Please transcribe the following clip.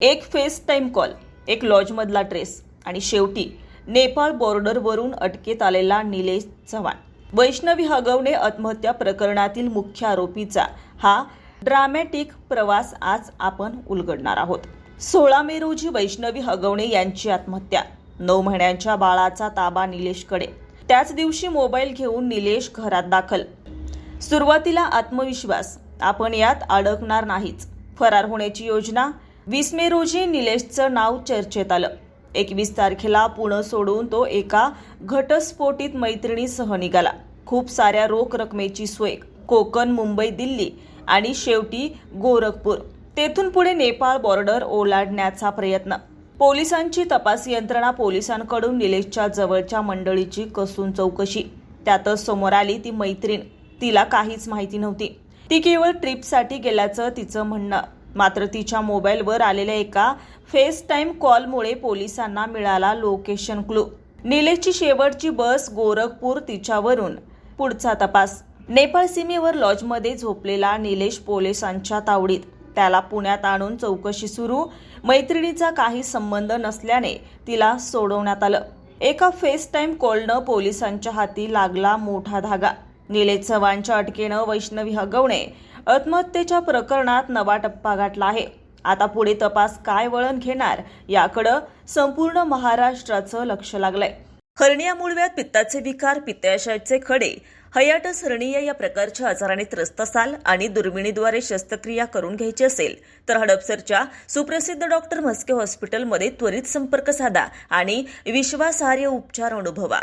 एक face time call एक लॉजमधला dress आणि शेवटी नेपाळ बॉर्डरवरून अटकेत आलेला निलेश चव्हाण. वैष्णवी हगवणे आत्महत्या प्रकरणातील मुख्य आरोपीचा हा ड्रामॅटिक प्रवास आज आपण उलगडणार आहोत. सोळा मे रोजी वैष्णवी हगवणे यांची आत्महत्या. नऊ महिन्यांच्या बाळाचा ताबा निलेशकडे. त्याच दिवशी मोबाईल घेऊन निलेश घरात दाखल. सुरुवातीला आत्मविश्वास. आपण यात अडकणार नाहीच. फरार होण्याची योजना वीस मे रोजी निलेशचं नाव चर्चेत आलं. एकवीस तारखेला पुणे सोडून तो एका घटस्फोटीत मैत्रिणीसह निघाला. खूप साऱ्या रोख रकमेची सोय कोकण मुंबई दिल्ली आणि शेवटी गोरखपूर. तेथून पुढे नेपाळ बॉर्डर ओलांडण्याचा प्रयत्न. पोलिसांची तपास यंत्रणा पोलिसांकडून निलेशच्या जवळच्या मंडळीची कसून चौकशी. त्यातच समोर आली ती मैत्रीण. तिला काहीच माहिती नव्हती. ती केवळ ट्रिपसाठी गेल्याचं तिचं म्हणणं. मात्र तिच्या मोबाईलवर आलेल्या एका फेस टाईम कॉलमुळे पोलिसांना मिळाला लोकेशन क्लू. निलेशची शेवटची बस गोरखपूर तिच्यावरून. पुढचा तपास. नेपाळ सीमेवर लॉजमध्ये झोपलेला निलेश पोलिसांच्या तावडीत. त्याला पुण्यात आणून चौकशी सुरू. मैत्रिणीचा काही संबंध नसल्याने तिला सोडवण्यात आलं. एका फेस टाईम कॉलनं पोलिसांच्या हाती लागला मोठा धागा. निलेश चव्हाणच्या अटकेनं वैष्णवी हगवणे आत्महत्येच्या प्रकरणात नवा टप्पा गाठला आहे. आता पुढे तपास काय वळण घेणार याकडं संपूर्ण महाराष्ट्राचं लक्ष लागलंय. हर्निया मुळव्यात पित्ताचे विकार पित्ताशयाचे खडे हयाटस हर्निया या प्रकारच्या आजाराने त्रस्त असाल आणि दुर्बिणीद्वारे शस्त्रक्रिया करून घ्यायची असेल तर हडपसरच्या सुप्रसिद्ध डॉक्टर म्हस्के हॉस्पिटलमध्ये त्वरित संपर्क साधा आणि विश्वासार्ह उपचार अनुभवा.